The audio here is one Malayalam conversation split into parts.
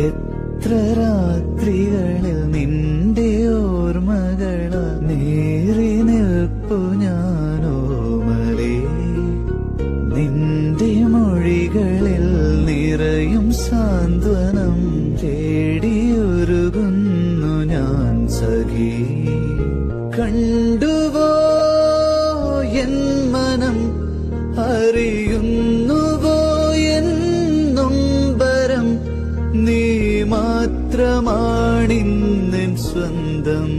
എത്ര രാത്രികളിൽ നിന്റെ ഓർമ്മകള? നേറി നിൽപ്പു ഞാനോ മലേ. നിന്റെ മൊഴികളിൽ നിറയും സാന്ത്വനം തേടിയൊരുകുന്നു ഞാൻ സഖി. കണ്ടുവോ എൻ മനം അറിയുന്നുവോ മാത്രമാണിന്നെൻ സ്വന്തം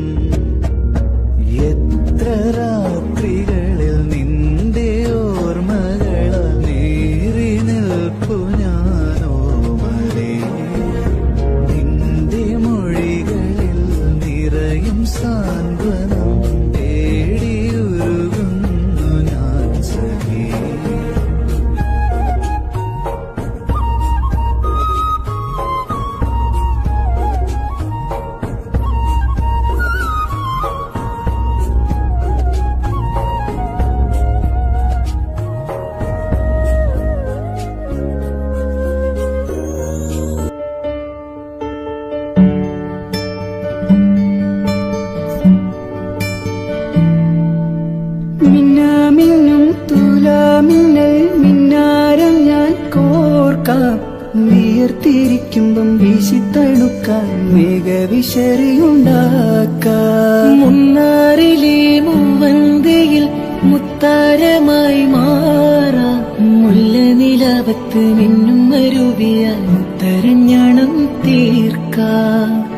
വിയർത്തിരിക്കുമ്പം വീശിത്തണുക്കാൻ മേഘവിശറിയുണ്ടാക്കാം. മുന്നാറിലെ മൂവന്തയിൽ മുത്താരമായി മാറാം. മുല്ല നിലാവത്ത് നിന്നും അരുവിയാൽ മുത്തരഞ്ഞണം തീർക്കാം.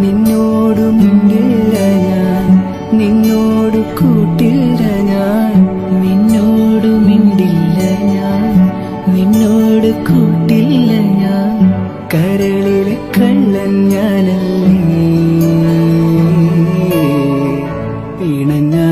നിന്നോടു നിന്നോട് കൂട്ടില്ല ഞാൻ. കരളിലെ കള്ളൻ ഞാനല്ലേ. ഇണഞ്ഞാൻ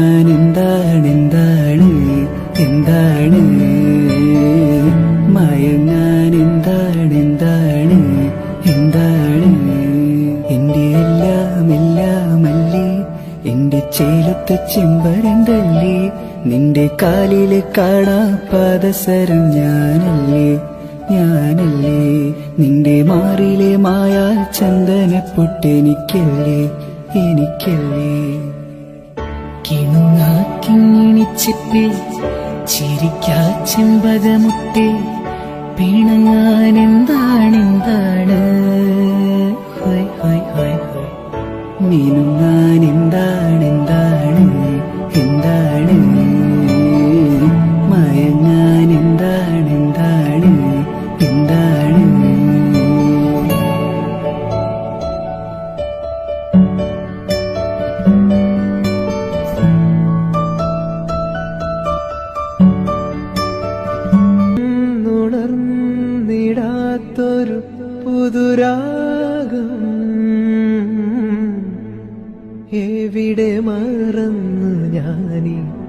ചേലത്തെ ചെമ്പരന്തല്ലേ? നിന്റെ കാലിലെ പാദസരം ഞാനല്ലേ? ഞാനല്ലേ? നിന്റെ മാറിലെ മായാ ചന്ദന പൊട്ടെനിക്കല്ലേ? എനിക്കല്ലേ? കിണുങ്ങാ കിങ്ങിണിച്ചിപ്പിൽ ചിരിക്കാ ചെമ്പകമുട്ടി പിണങ്ങാൻ എന്താണ് എന്താണ് മറന്നു ഞാനീ